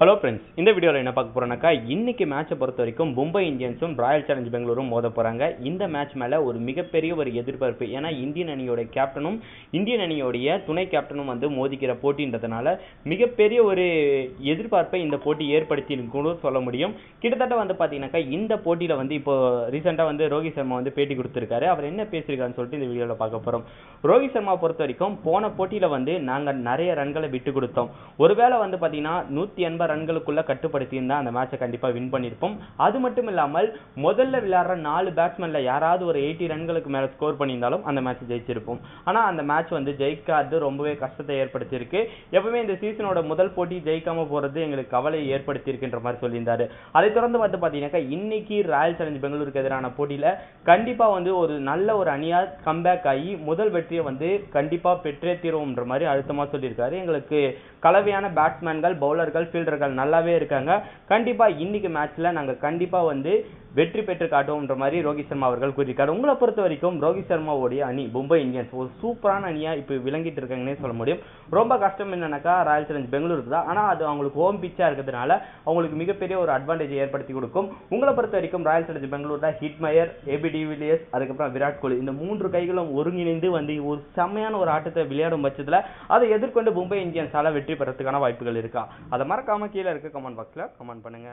Hello friends இந்த வீடியோவில் என்ன பார்க்க போறோம்னாக்கா இன்றைக்கி மேட்சை பொறுத்த வரைக்கும் மும்பை இந்தியன்ஸும் ராயல் சேலஞ்ச் பெங்களூரும் மோத போகிறாங்க இந்த மேட்ச் மேலே ஒரு மிகப்பெரிய ஒரு எதிர்பார்ப்பு. ஏன்னா இந்தியன் அணியோட கேப்டனும் இந்தியன் அணியோடைய துணை கேப்டனும் வந்து மோதிக்கிற போட்டின்றதுனால மிகப்பெரிய ஒரு எதிர்பார்ப்பை இந்த போட்டி ஏற்படுத்தி கூட சொல்ல முடியும். கிட்டத்தட்ட வந்து பார்த்தீங்கன்னாக்கா இந்த போட்டியில் வந்து இப்போ ரீசெண்டாக வந்து ரோஹித் சர்மா வந்து பேட்டி கொடுத்துருக்காரு. அவர் என்ன பேசியிருக்காருன்னு சொல்லிட்டு இந்த வீடியோவில் பார்க்க போகிறோம் ரோஹித் சர்மா பொறுத்த வரைக்கும் போன போட்டியில் வந்து நாங்கள் நிறைய ரன்களை விட்டு கொடுத்தோம். ஒருவேளை வந்து பார்த்தீங்கன்னா நூற்றி எண்பது ரன்களுக்குள்ள கட்டுப்படுத்தியிருந்தா அந்த மேட்சை கண்டிப்பா வின் பண்ணியிருப்போம். அது மட்டும் இல்லாமல் முதல்ல விளையாடுற நாலு பேட்ஸ்மேன்ல யாராவது ஒரு எயிட்டி ரன்களுக்கு மேல ஸ்கோர் பண்ணியிருந்தாலும் அந்த மேட்ச் ஜெயிச்சிருப்போம். ஆனா அந்த மேட்ச் வந்து ஜெயிக்காது ரொம்பவே கஷ்டத்தை ஏற்படுத்தியிருக்கு. எப்பவுமே இந்த சீசனோட முதல் போட்டி ஜெயிக்காம போறது எங்களுக்கு கவலையை ஏற்படுத்தியிருக்கின்ற மாதிரி சொல்லியிருந்தாரு. அதை தொடர்ந்து வந்து பாத்தீங்கன்னாக்கா இன்னைக்கு ராயல் சேலஞ்ச் பெங்களூருக்கு எதிரான போட்டியில கண்டிப்பா வந்து ஒரு நல்ல ஒரு அணியா கம்பேக் ஆகி முதல் வெற்றியை வந்து கண்டிப்பா பெற்றே தீருவோம்ன்ற மாதிரி அழுத்தமா சொல்லியிருக்காரு. எங்களுக்கு கலவையான பேட்ஸ்மேன்கள் பவுலர்கள் வீரர்கள் நல்லாவே இருக்காங்க. கண்டிப்பா இன்னைக்கு மேட்ச்சில் நாங்க கண்டிப்பா வந்து வெற்றி பெற்று காட்டுவோம்ன்ற மாதிரி ரோஹித் சர்மா அவர்கள் கூறியிருக்காரு. உங்களை பொறுத்த வரைக்கும் ரோஹித் சர்மாவுடைய அணி மும்பை இந்தியன்ஸ் ஒரு சூப்பரான அணியா இப்போ விளங்கிட்டு இருக்காங்கன்னே சொல்ல முடியும். ரொம்ப கஷ்டம் என்னன்னாக்கா ராயல் சேலஞ்ச் பெங்களூருக்கு தான். ஆனா அது அவங்களுக்கு ஹோம் பிச்சா இருக்கிறதுனால அவங்களுக்கு மிகப்பெரிய ஒரு அட்வான்டேஜ் ஏற்படுத்தி கொடுக்கும். உங்களை பொறுத்த வரைக்கும் ராயல் சேலஞ்ச் பெங்களூர்ல ஹிட்மயர் ஏபி டிவிலியர்ஸ் அதுக்கப்புறம் விராட் கோலி இந்த மூன்று கைகளும் ஒருங்கிணைந்து வந்து ஒரு செம்மையான ஒரு ஆட்டத்தை விளையாடும் பட்சத்துல அதை எதிர்கொண்டு மும்பை இந்தியன்ஸால வெற்றி பெறதுக்கான வாய்ப்புகள் இருக்கா? அதை மறக்காம கீழே இருக்க கமெண்ட் பாக்ஸ்ல கமெண்ட் பண்ணுங்க.